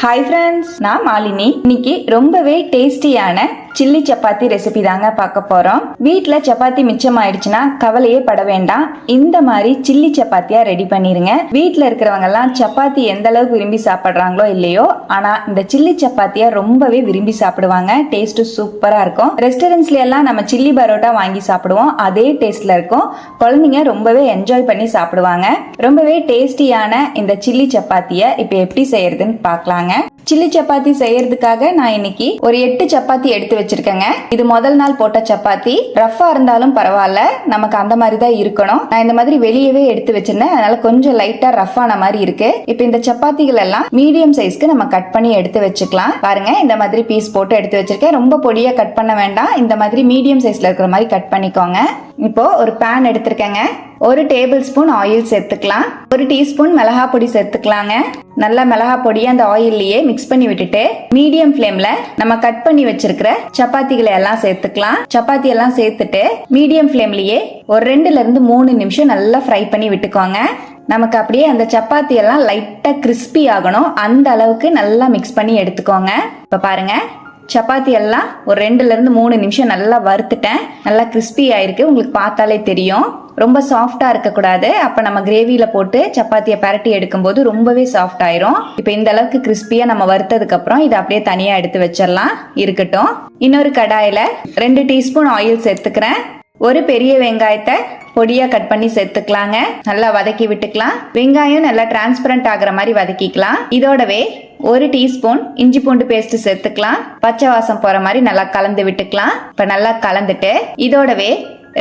Hi friends நான் மாலினி. இன்னைக்கு ரொம்பவே டேஸ்டியான சில்லி சப்பாத்தி ரெசிபி தாங்க பார்க்க போறோம். வீட்டில் சப்பாத்தி மிச்சம் ஆயிடுச்சுன்னா கவலையே பட வேண்டாம். இந்த மாதிரி சில்லி சப்பாத்தியா ரெடி பண்ணிருங்க. வீட்டில் இருக்கிறவங்க எல்லாம் சப்பாத்தி எந்த அளவுக்கு விரும்பி சாப்பிட்றாங்களோ இல்லையோ ஆனா இந்த சில்லி சப்பாத்தியா ரொம்பவே விரும்பி சாப்பிடுவாங்க. டேஸ்ட் சூப்பரா இருக்கும். ரெஸ்டாரண்ட்ஸ்ல எல்லாம் நம்ம சில்லி பரோட்டா வாங்கி சாப்பிடுவோம். அதே டேஸ்ட்ல இருக்கும். குழந்தைங்க ரொம்பவே என்ஜாய் பண்ணி சாப்பிடுவாங்க. ரொம்பவே டேஸ்டியான இந்த சில்லி சப்பாத்தியை இப்போ எப்படி செய்யறதுன்னு பார்க்கலாங்க. சில்லி சப்பாத்தி செய்யறதுக்காக நான் இன்னைக்கு ஒரு எட்டு சப்பாத்தி எடுத்து வச்சிருக்கேங்க. இது முதல் நாள் போட்ட சப்பாத்தி. ரஃபா இருந்தாலும் பரவாயில்ல. நமக்கு அந்த மாதிரி தான் இருக்கணும். நான் இந்த மாதிரி வெளியவே எடுத்து வச்சிருந்தேன். அதனால கொஞ்சம் லைட்டா ரஃபான மாதிரி இருக்கு. இப்போ இந்த சப்பாத்திகள் எல்லாம் மீடியம் சைஸ்க்கு நம்ம கட் பண்ணி எடுத்து வச்சுக்கலாம். பாருங்க இந்த மாதிரி பீஸ் போட்டு எடுத்து வச்சிருக்கேன். ரொம்ப பொடியா கட் பண்ண வேண்டாம். இந்த மாதிரி மீடியம் சைஸ்ல இருக்கிற மாதிரி கட் பண்ணிக்கோங்க. இப்போ ஒரு பேன் எடுத்திருக்கேங்க. ஒரு டேபிள் ஸ்பூன் ஆயில் சேர்த்துக்கலாம். ஒரு டீஸ்பூன் மிளகா பொடி சேர்த்துக்கலாங்க. நல்லா மிளகா பொடியை அந்த ஆயில்லையே மிக்ஸ் பண்ணி விட்டுட்டு மீடியம் ஃப்ளேம்ல நம்ம கட் பண்ணி வச்சிருக்கிற சப்பாத்திகளை எல்லாம் சேர்த்துக்கலாம். சப்பாத்தி எல்லாம் சேர்த்துட்டு மீடியம் ஃப்ளேம்லயே ஒரு ரெண்டுல இருந்து மூணு நிமிஷம் நல்லா ஃப்ரை பண்ணி விட்டுக்கோங்க. நமக்கு அப்படியே அந்த சப்பாத்தி எல்லாம் லைட்டா கிறிஸ்பி ஆகணும். அந்த அளவுக்கு நல்லா மிக்ஸ் பண்ணி எடுத்துக்கோங்க. இப்ப பாருங்க. சப்பாத்தி எல்லாம் ஒரு ரெண்டுலேருந்து மூணு நிமிஷம் நல்லா வறுத்துட்டேன். நல்லா கிறிஸ்பி ஆயிருக்கு. உங்களுக்கு பார்த்தாலே தெரியும். ரொம்ப சாஃப்டாக இருக்கக்கூடாது அப்போ நம்ம கிரேவியில் போட்டு சப்பாத்தியை பரட்டி எடுக்கும்போது ரொம்பவே சாஃப்ட் ஆயிரும். இப்போ இந்த அளவுக்கு கிறிஸ்பியாக நம்ம வறுத்ததுக்கப்புறம் இதை அப்படியே தனியாக எடுத்து வச்சிடலாம். இருக்கட்டும். இன்னொரு கடாயில் ரெண்டு டீஸ்பூன் ஆயில் சேர்த்துக்கிறேன். ஒரு பெரிய வெங்காயத்தை பொடியாக கட் பண்ணி சேர்த்துக்கலாங்க. நல்லா வதக்கி விட்டுக்கலாம். வெங்காயம் நல்லா டிரான்ஸ்பரண்ட் ஆகிற மாதிரி வதக்கிக்கலாம். இதோடவே ஒரு டீஸ்பூன் இஞ்சி பூண்டு பேஸ்ட் சேர்த்துக்கலாம். பச்சை வாசம் போற மாதிரி நல்லா கலந்து விட்டுக்கலாம். இப்ப நல்லா கலந்துட்டு இதோடவே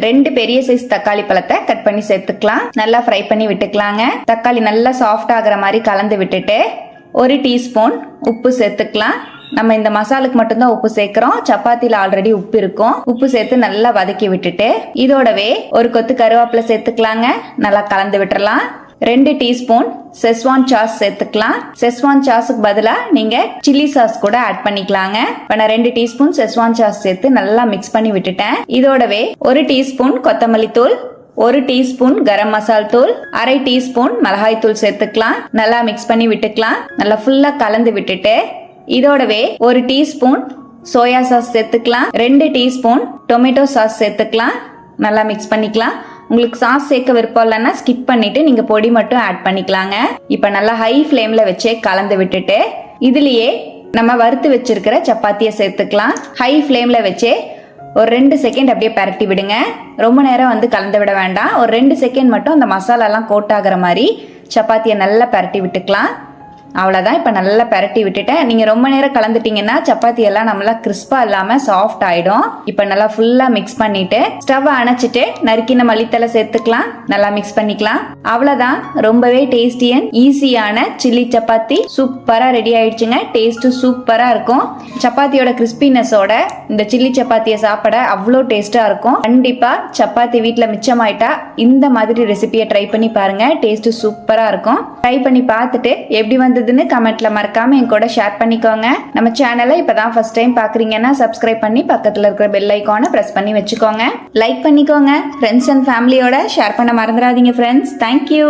ரெண்டு பெரிய சைஸ் தக்காளி பழத்தை கட் பண்ணி சேர்த்துக்கலாம். நல்லா ஃப்ரை பண்ணி விட்டுக்கலாங்க. தக்காளி நல்லா சாஃப்ட் ஆகுற மாதிரி கலந்து விட்டுட்டு ஒரு டீஸ்பூன் உப்பு சேர்த்துக்கலாம். நம்ம இந்த மசாலுக்கு மட்டும்தான் உப்பு சேர்க்கிறோம். சப்பாத்தியில் ஆல்ரெடி உப்பு இருக்கும். உப்பு சேர்த்து நல்லா வதக்கி விட்டுட்டு இதோடவே ஒரு கொத்து கருவேப்பிலை சேர்த்துக்கலாங்க. நல்லா கலந்து விட்டுறலாம். ரெண்டு டீஸ்பூன் செஸ்வான் சாஸ் சேர்த்துக்கலாம். செஸ்வான் சாஸுக்கு பதிலாக நீங்கள் சில்லி சாஸ் கூட ஆட் பண்ணிக்கலாங்க. இப்போ நான் ரெண்டு டீஸ்பூன் செஸ்வான் சாஸ் சேர்த்து நல்லா மிக்ஸ் பண்ணி விட்டுட்டேன். இதோடவே ஒரு டீஸ்பூன் கொத்தமல்லி தூள் ஒரு டீஸ்பூன் கரம் மசால் தூள் அரை டீஸ்பூன் மிளகாய் தூள் சேர்த்துக்கலாம். நல்லா மிக்ஸ் பண்ணி விட்டுக்கலாம். நல்லா ஃபுல்லா கலந்து விட்டுட்டு இதோடவே ஒரு டீஸ்பூன் சோயா சாஸ் சேர்த்துக்கலாம். ரெண்டு டீஸ்பூன் டொமேட்டோ சாஸ் சேர்த்துக்கலாம். நல்லா மிக்ஸ் பண்ணிக்கலாம். உங்களுக்கு சாஸ் சேர்க்க விருப்பம் இல்லைன்னா ஸ்கிப் பண்ணிட்டு நீங்க பொடி மட்டும் ஆட் பண்ணிக்கலாங்க. இப்போ நல்லா ஹை ஃப்ளேம்ல வச்சே கலந்து விட்டுட்டு இதுலயே நம்ம வறுத்து வச்சிருக்கிற சப்பாத்தியை சேர்த்துக்கலாம். ஹை ஃப்ளேம்ல வச்சே ஒரு ரெண்டு செகண்ட் அப்படியே பரட்டி விடுங்க. ரொம்ப நேரம் வந்து கலந்து விட வேண்டாம். ஒரு ரெண்டு செகண்ட் மட்டும் அந்த மசாலாலாம் கோட் ஆகிற மாதிரி சப்பாத்தியை நல்லா பரட்டி விட்டுக்கலாம். அவ்வளோதான் இப்போ நல்லா பரட்டி விட்டுட்டேன். நீங்கள் ரொம்ப நேரம் கலந்துட்டீங்கன்னா சப்பாத்தி எல்லாம் நம்மளா கிறிஸ்பாக இல்லாமல் சாஃப்ட் ஆகிடும் இப்போ நல்லா ஃபுல்லாக மிக்ஸ் பண்ணிட்டு ஸ்டவ் அணைச்சிட்டு நறுக்கின மல்லித்தலை சேர்த்துக்கலாம். நல்லா மிக்ஸ் பண்ணிக்கலாம். அவ்வளோதான் ரொம்பவே டேஸ்டி அண்ட் ஈஸியான சில்லி சப்பாத்தி சூப்பராக ரெடி ஆயிடுச்சுங்க. டேஸ்ட்டும் சூப்பராக இருக்கும். சப்பாத்தியோட கிறிஸ்பினஸோட இந்த சில்லி சப்பாத்தியை சாப்பிட அவ்வளோ டேஸ்ட்டாக இருக்கும். கண்டிப்பாக சப்பாத்தி வீட்டில் மிச்சமாயிட்டா இந்த மாதிரி ரெசிபியை ட்ரை பண்ணி பாருங்கள் டேஸ்ட்டு சூப்பராக இருக்கும். ட்ரை பண்ணி பார்த்துட்டு எப்படி வந்ததுன்னு கமெண்ட்ல மறக்காம என் கூட ஷேர் பண்ணிக்கோங்க. நம்ம சேனலை இப்பதான் ஃபர்ஸ்ட் டைம் பாக்குறீங்கன்னா சப்ஸ்கிரைப் பண்ணி பக்கத்துல இருக்கிற பெல் ஐக்கானை பிரஸ் பண்ணி வச்சுக்கோங்க. லைக் பண்ணிக்கோங்க. ஃப்ரெண்ட்ஸ் அண்ட் ஃபேமிலியோட ஷேர் பண்ண மறந்துடாதீங்க ஃப்ரெண்ட்ஸ் தேங்க்யூ